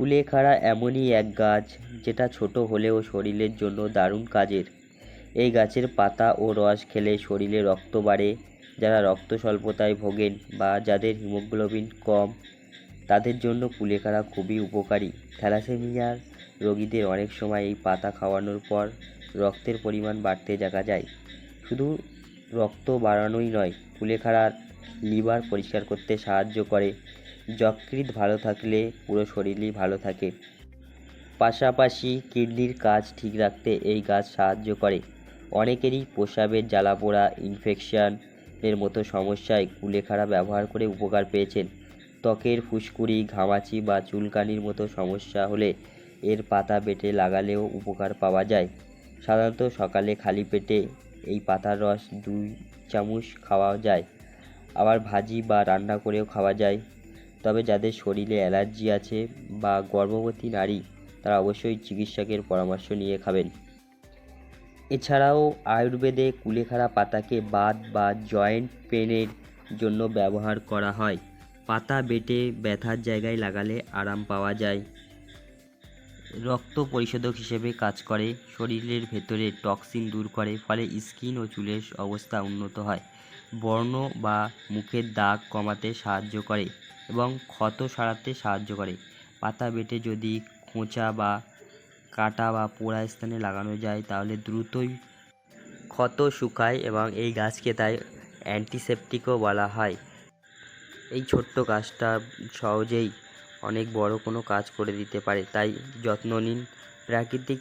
কুলেখাড়া এমনই এক গাছ, যেটা ছোট হলেও শরীরের জন্য দারুণ কাজের। এই গাছের পাতা ও রস খেলে শরীরে রক্ত বাড়ে, যারা রক্ত স্বল্পতায় ভোগেন বা যাদের হিমোগ্লোবিন কম, তাদের জন্য কুলেখাড়া খুবই উপকারী। থ্যালাসেমিয়ার রোগীদের অনেক সময় এই পাতা খাওয়ানোর পর রক্তের পরিমাণ বাড়তে দেখা যায়। শুধু রক্ত বাড়ানোই নয় কুলেখাড়ার লিভার পরিষ্কার করতে সাহায্য করে। যকৃৎ ভালো থাকলে পুরো শরীরই ভালো থাকে। পাশাপাশি কিডনির কাজ ঠিক রাখতে এই গাছ সাহায্য করে। অনেকেরই প্রস্রাবের জ্বালাপোড়া ইনফেকশন এর মতো সমস্যায় কুলেখাড়া ব্যবহার করে উপকার পেয়েছেন। ত্বকের ফুসকুড়ি, ঘামাচি বা চুলকানির মতো সমস্যা হলে এর পাতা বেটে লাগালেও উপকার পাওয়া যায়। সাধারণত সকালে খালি পেটে এই পাতার রস দুই চামচ খাওয়া যায়। আবার ভাজি বা রান্না করেও খাওয়া যায়। তবে যাদের শরীরে অ্যালার্জি আছে বা গর্ভবতী নারী, তারা অবশ্যই চিকিৎসকের পরামর্শ নিয়ে খাবেন। এছাড়াও আয়ুর্বেদে কুলেখাড়া পাতাকে বাত বা জয়েন্ট পেনের জন্য ব্যবহার করা হয়। পাতা বেটে ব্যথার জায়গায় লাগালে আরাম পাওয়া যায়। রক্ত পরিশোধক হিসেবে কাজ করে। শরীরের ভেতরে টক্সিন দূর করে, ফলে স্কিন ও চুলের অবস্থা উন্নত হয়। বর্ণ বা মুখের দাগ কমাতে সাহায্য করে এবং ক্ষত সারাতে সাহায্য করে। পাতা বেটে যদি খোঁচা বা কাটা বা পোড়া স্থানে লাগানো যায়, তাহলে দ্রুতই ক্ষত শুকায় এবং এই গাছকে তাই অ্যান্টিসেপটিকও বলা হয়। এই ছোট্ট গাছটা সহজেই অনেক বড় কোনো কাজ করে দিতে পারে তাই যত্ন নিন। প্রাকৃতিক